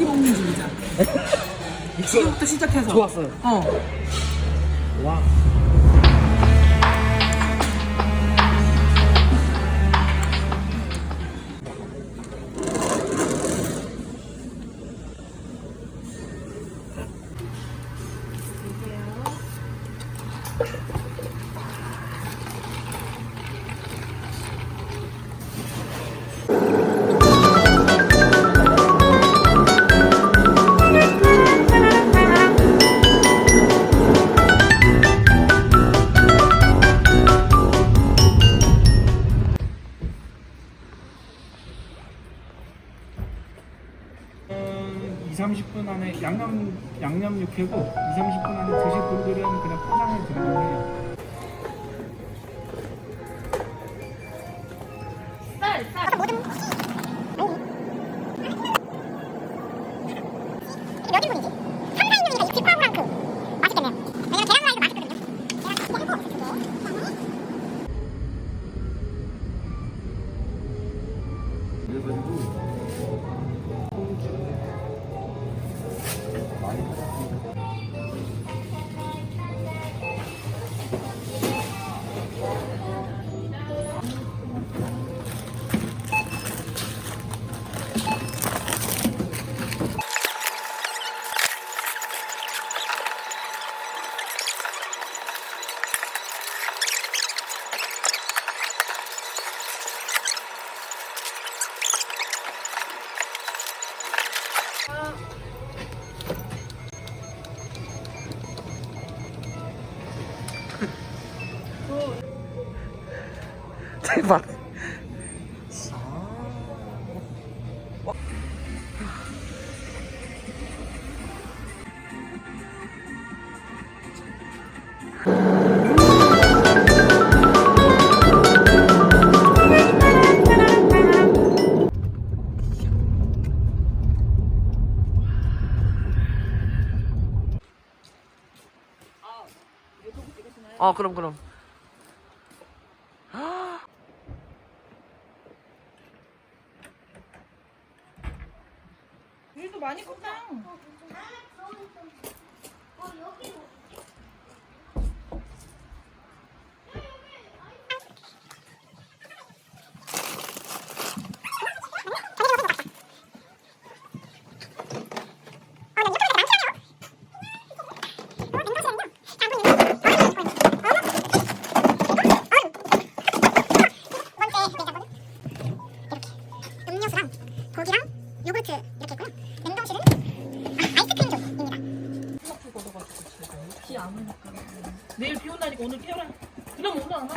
어떻게 먹는지 보자. 지금부터 시작해서. 좋았어요. 어. 와. 몇 인분이지? 어 그럼 그럼. 일도 많이 컸다. 음료수랑 고기랑 요구르트 이렇게 있고요. 냉동실은 아, 아이스크림 존입니다. 비 안 오니까. 내일 비 온다니까 오늘 태워라. 그럼 오늘 안 와.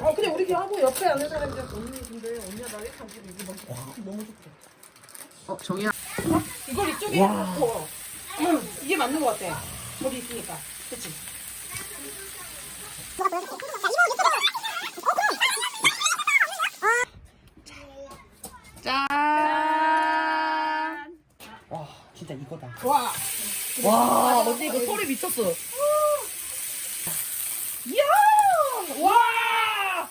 어 그냥 우리 하고 옆에 아는 사람들 언니 근데 언니가 나 이렇게 하고 이게 막 너무 좋대. 어 정이야. 이걸 이쪽에 와. 놓고 응, 이게 맞는 것 같아. 저기 있으니까. 그치? 짠. 와 진짜 이거다. 와. 와 언니 이거 소리 미쳤어. 이야! 와!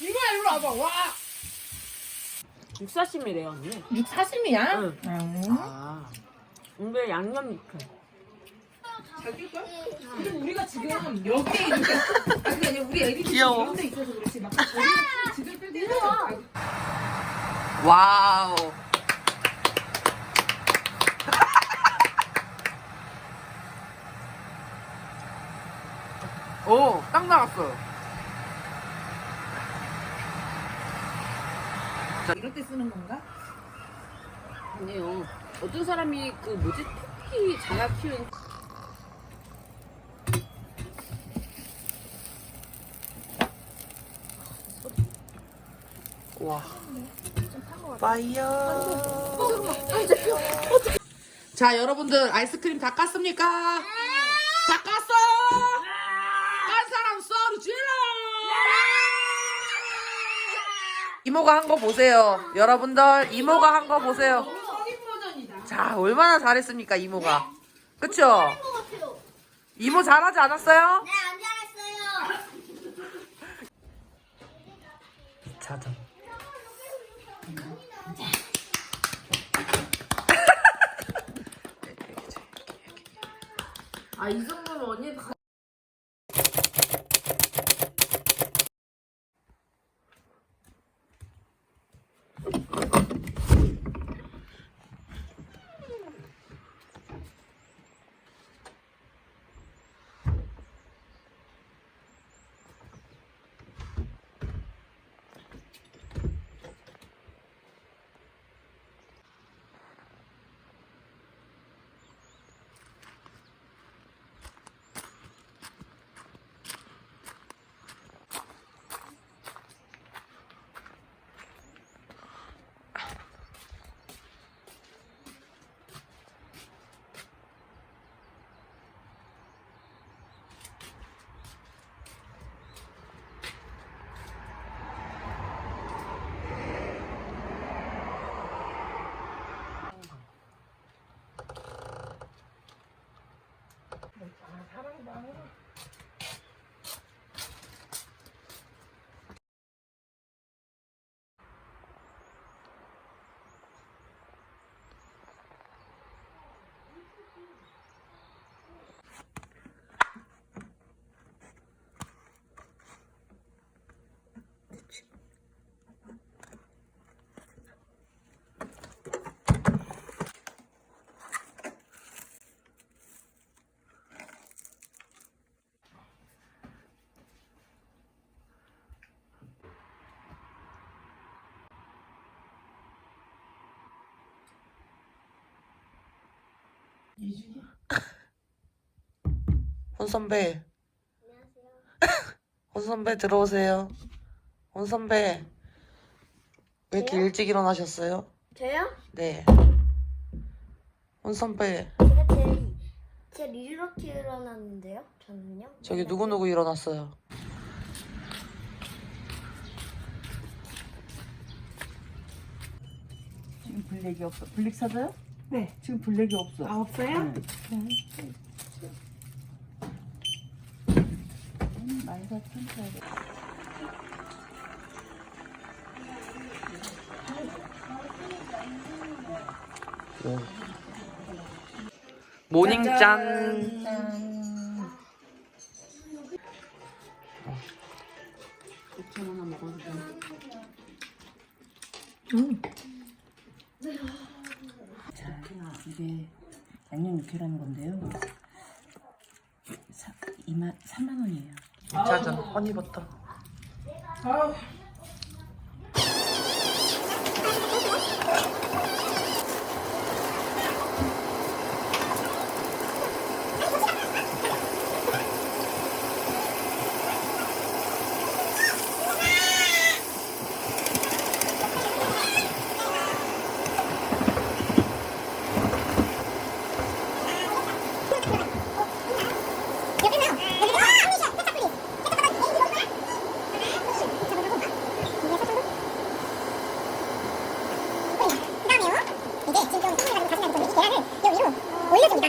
이거야 이리 와봐. 와! 육사심이래요 언니. 육 사심이야? 응. 응. 아. 근데 양념 육회. 자기가? 근데 우리가 지금 여기에 있는데 아니 아니 우리 애들이 귀여워. 이런 데 있어서 그렇지 막 우리 지금 뺄 때는 와우. 오, 딱 나갔어 이럴 때 쓰는 건가? 아니요. 어떤 사람이 그 뭐지 토끼 장아 키우는 와. 파이어. 자, 여러분들 아이스크림 다 깠습니까? 다 깠어! 깐 사람 소리 질러! 이모가 한 거 보세요. 여러분들 이모가 한 거 보세요. 자, 얼마나 잘했습니까, 이모가. 그쵸? 이모 잘하지 않았어요? 네, 안 잘했어요. 2차전. 아, 이 정도면 언니 많이 해볼 가... 헌 선배. 헌 선배 들어오세요. 헌 선배. 왜 이렇게 일찍 일어나셨어요? 저요? 네. 헌 선배. 제가 제일 제일 이렇게 일어났는데요. 저는요. 저기 누구누구 일어났어요? 지금 블랙이 없어. 블랙 사줘요? 네. 지금 블랙이 없어. 아, 없어요? 네. 음, 많이 샀던 모닝 짠. 곱창 하나 먹어도 돼. 자, 이게 육회라는 건데요. 사, 2만, 3만 원이에요. 2차전 허니버터. 아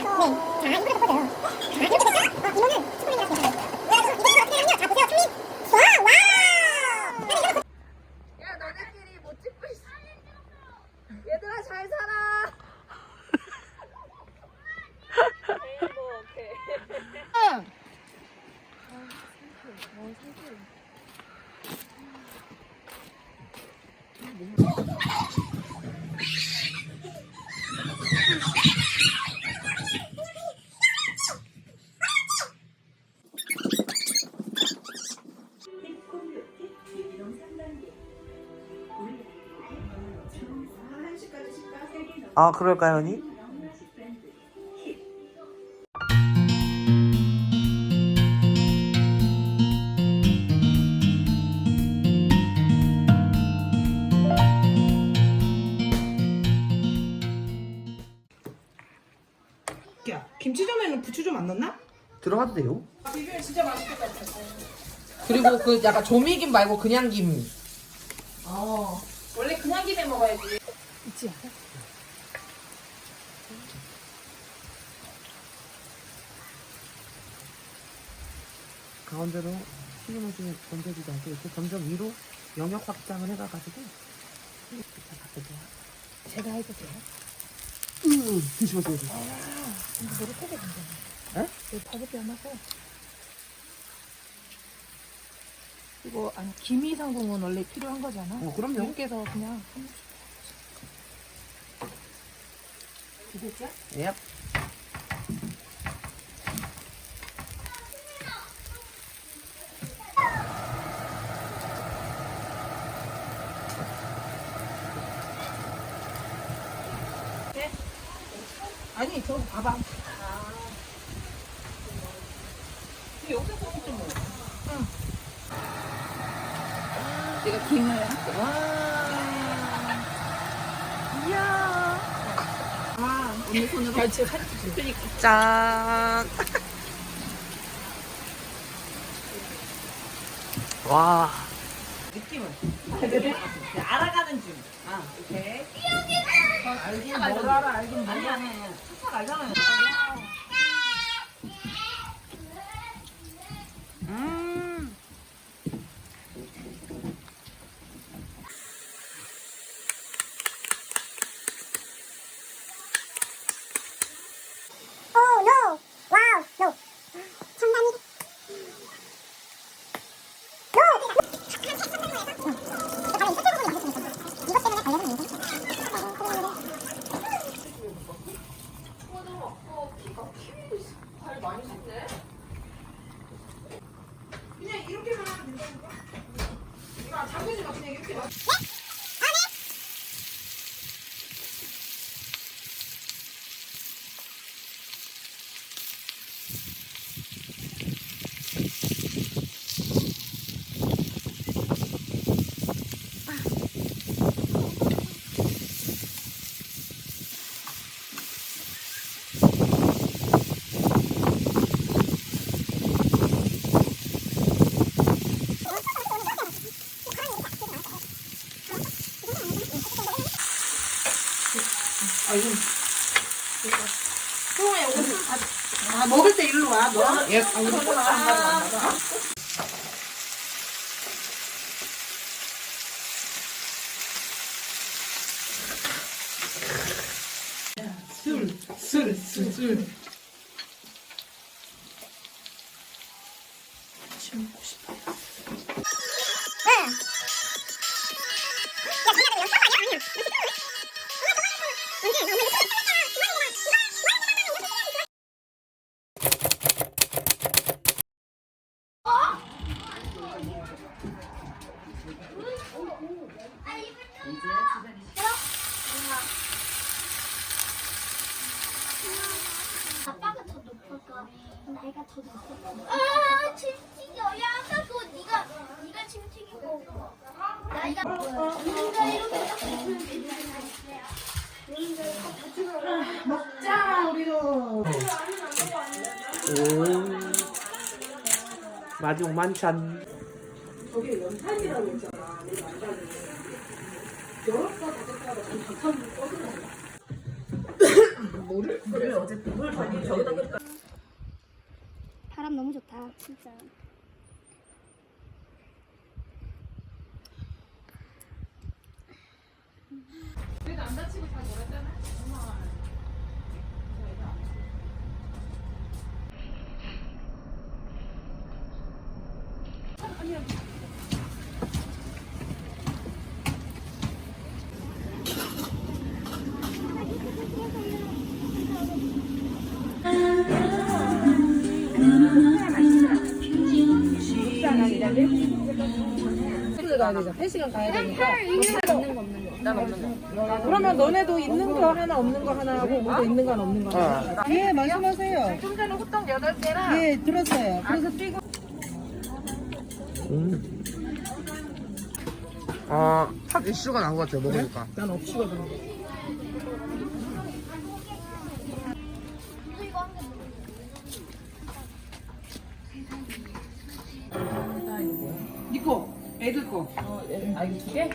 나, 네, 잘 그려보세요. 잘 아 그럴까요 언니? 김치전에는 부추 좀 안 넣나? 들어가도 돼요? 아, 비빔 진짜 맛있겠다. 그리고 그 약간 조미김 말고 그냥 김. 어. 원래 그냥 김에 먹어야지. 있지. 가운데로 튀김을 좀 던져주지 않고 이렇게 점점 위로 영역 확장을 해가가지고 제가 해도 돼요? 음, 드시면서 해주세요. 노릇하게 된잖아. 에? 이 파게티 하나서. 이거 아니 김이 상봉은 원래 필요한 거잖아. 어, 그럼요. 이렇게 해서 그냥 두 개째? 예. 아니 저 봐봐. 내가 김을 언 니 손으로 결제 살 짠. 와. 느낌은 알아가는 중. 아, 오케이. 알긴 뭘 알아, 알긴 뭘 알아. sak 알잖아요. 아, 먹을 때 일로 와, 너. 예. 아, 우리 손안 가져, 안 가져. 술, 술, 술, 술. 아빠가 더 높을까? 내가 더 높을까? 아, 침튀겨. 야, 아까 그거 네가 네가 침튀기고 나이가 네가 이렇게 딱 되잖아. 먹자, 우리도. 오. 마지막 만찬. 저게 연탄이라고 했잖아. 열었다 닫았다가 좀 박하는 꺼지는 뭐를? 그래, 어제 물 많이 저기다 뒀다. 바람 너무 좋다, 진짜. 그 러면 너네도 있는 거 하나 없는 거 하나 하고 우리도 있는 거 하나 없는 거 하나. 예, 말씀하세요. 좀 전에 호떡 8개랑 예, 들었어요. 그래서 뛰고 음. 아, 팥 이슈가 난것 같아요, 먹으니까. 난 없이거든. 이 애들 거. 아, 이거 두 개?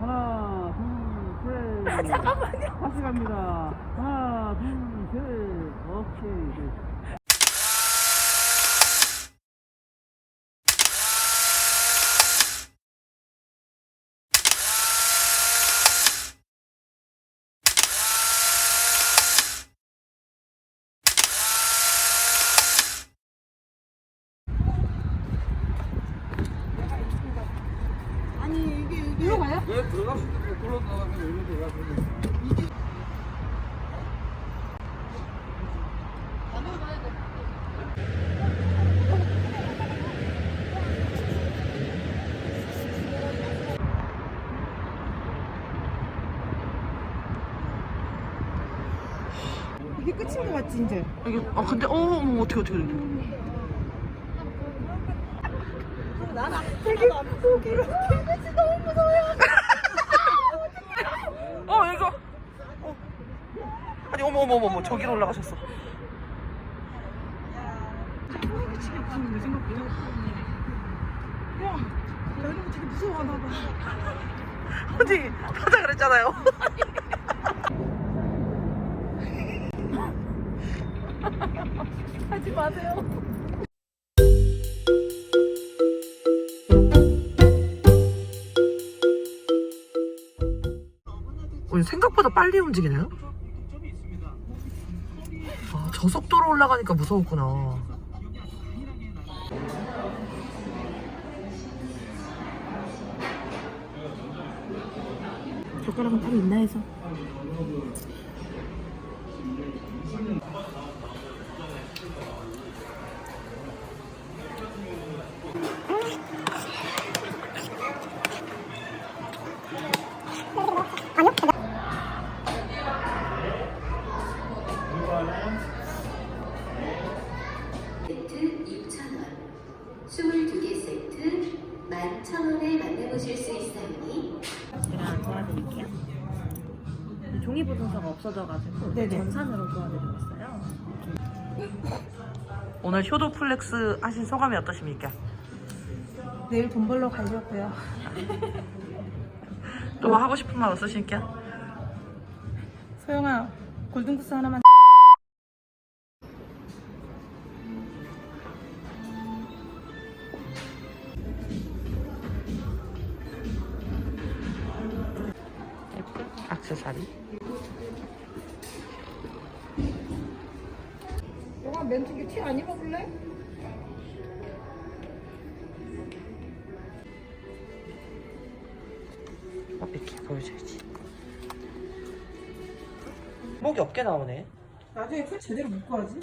하나, 둘, 셋. 잠깐만요. 다시 갑니다. 하나, 둘, 셋. 오 이. 네. 이게 끝인 것 같지 이제? 이게 아 근데 어 어머 어떻게 어떻게 어떻게 되게 고기로 개그치 너무 무서워요. 어 이거 어. 아니 어머 어머 어머 저기로 올라가셨어 야, 나 이런 거 되게 무서워 나 봐. 언니 하자 그랬잖아요 하지 마세요. 오늘 생각보다 빨리 움직이네요 아 저 속도로 올라가니까 무서웠구나 젓가락은 따로 있나 해서. 오늘 효도 플렉스 하신 소감이 어떠십니까? 내일 돈 벌러 가려고요. 또 뭐 하고 싶은 말 없으십니까? 소영아, 골든구스 하나만. 없게 나오네 나중에 풀 제대로 묶고 하지.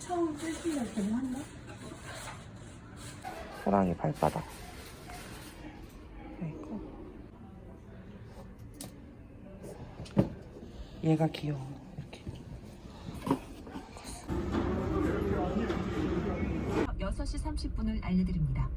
처음 찔기면 개명한다. 호랑이 발바닥 그리고 얘가 귀여워 이렇게 6시 30분을 알려드립니다.